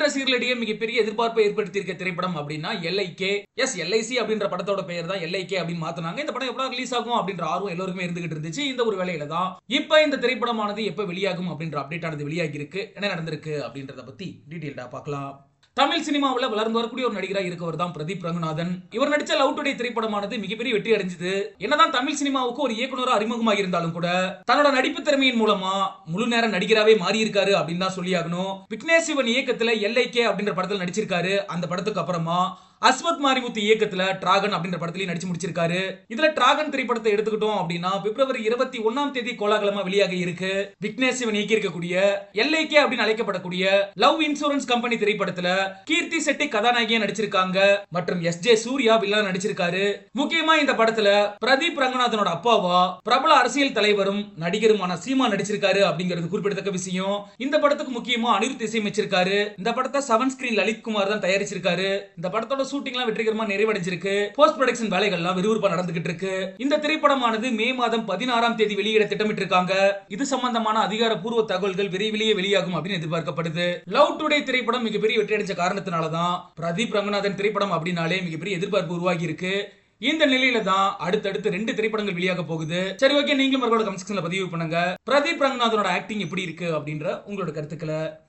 தமிழ் ரசிகர்களிடையே மிகப்பெரிய எதிர்பார்ப்பை ஏற்படுத்தியிருக்க திரைப்படம் அப்படின்னா எல்ஐகே. எஸ் எல்ஐசி அப்படின்ற படத்தோட பெயர் தான் எல்ஐகே அப்படின்னு மாத்தினாங்க. இந்த படம் எப்படா ரிலீஸ் ஆகும் அப்படின்ற ஆர்வம் எல்லோருமே இருந்துகிட்டு இருந்துச்சு. இந்த ஒரு வேலையில தான் இப்ப இந்த திரைப்படமானது எப்ப வெளியாகும் அப்படின்ற அப்டேட் ஆனது வெளியாகி இருக்கு என்ன நடந்திருக்கு அப்படின்றத பத்தி டீட்டெயில்டா பார்க்கலாம். தமிழ் சினிமாவில் வளர்ந்து வரக்கூடிய ஒரு நடிகராக இருக்கவர் தான் பிரதீப் ரங்கநாதன். இவர் நடிச்ச லவ் டுடே திரைப்படமானது மிகப்பெரிய வெற்றி அடைஞ்சது. என்னதான் தமிழ் சினிமாவுக்கு ஒரு இயக்குனராக அறிமுகமாக இருந்தாலும் கூட தன்னோட நடிப்பு திறமையின் மூலமா முழு நேர நடிகராவே மாறி இருக்காரு அப்படின்னு தான் சொல்லியாகணும். விக்னேஷ் சிவன் இயக்கத்தில் எல்ஐகே அப்படின்ற படத்தில் நடிச்சிருக்காரு. அந்த படத்துக்கு அப்புறமா அஸ்மத் மாரிமுத்து இயக்கத்துல டிராகன் அப்படின்ற படத்திலேயே நடிச்சு முடிச்சிருக்காரு. இதுல டிராகன் திரைப்படத்தை எடுத்துக்கிட்டோம் அப்படின்னா பிப்ரவரி இருபத்தி ஒன்னாம் தேதி கோலாகலமா வெளியாக இருக்கு. விக்னேஷ் சிவன் இயக்கி இருக்கக்கூடிய எல்ஐகே அப்படின்னு அழைக்கப்படக்கூடிய லவ் இன்சூரன்ஸ் கம்பெனி திரைப்படத்துல கீர்த்தி செட்டி கதாநாயகியா நடிச்சிருக்காங்க. மற்றும் எஸ் ஜே சூர்யா வில்லா நடிச்சிருக்காரு. முக்கியமா இந்த படத்துல பிரதீப் ரங்கநாதனோட அப்பாவா பிரபல அரசியல் தலைவரும் நடிகருமான சீமா நடிச்சிருக்காரு அப்படிங்கிறது குறிப்பிடத்தக்க விஷயம். இந்த படத்துக்கு முக்கியமா அனிருத் இசையமைச்சிருக்காரு. இந்த படத்தை செவன் ஸ்கிரீன் லலித் குமார் தான் தயாரிச்சிருக்காரு. இந்த படத்தோட ஷூட்டிங்லாம் வெற்றிகரமா நிறைவடைஞ்சிருக்கு. போஸ்ட் ப்ரொடக்ஷன் வேலைகள்லாம் விறுவிறுப்பா நடந்துகிட்டு இருக்கு இந்த திரைப்படமானது மே மாதம் பதினாறாம் தேதி வெளியிட திட்டமிட்டு இருக்காங்க இது சம்பந்தமான அதிகாரப்பூர்வ தகவல்கள் விரைவிலேயே வெளியாகும் அப்படின்னு எதிர்பார்க்கப்படுது. லவ் டுடே திரைப்படம் மிகப்பெரிய வெற்றி அடைஞ்ச காரணத்தினாலதான் பிரதீப் ரங்கநாதன் திரைப்படம் அப்படின்னாலே மிகப்பெரிய எதிர்பார்ப்பு உருவாகி இருக்கு இந்த நிலையில தான் அடுத்தடுத்து ரெண்டு திரைப்படங்கள் வெளியாக போகுது. சரி ஓகே நீங்களும் மறுபடியும் கமெண்ட் செக்ஷன்ல பதிவு பண்ணுங்க. பிரதீப் ரங்கநாதனோட ஆக்டிங் எப்படி இருக்கு அப்படின்ற உங்களோட கருத்துக்களை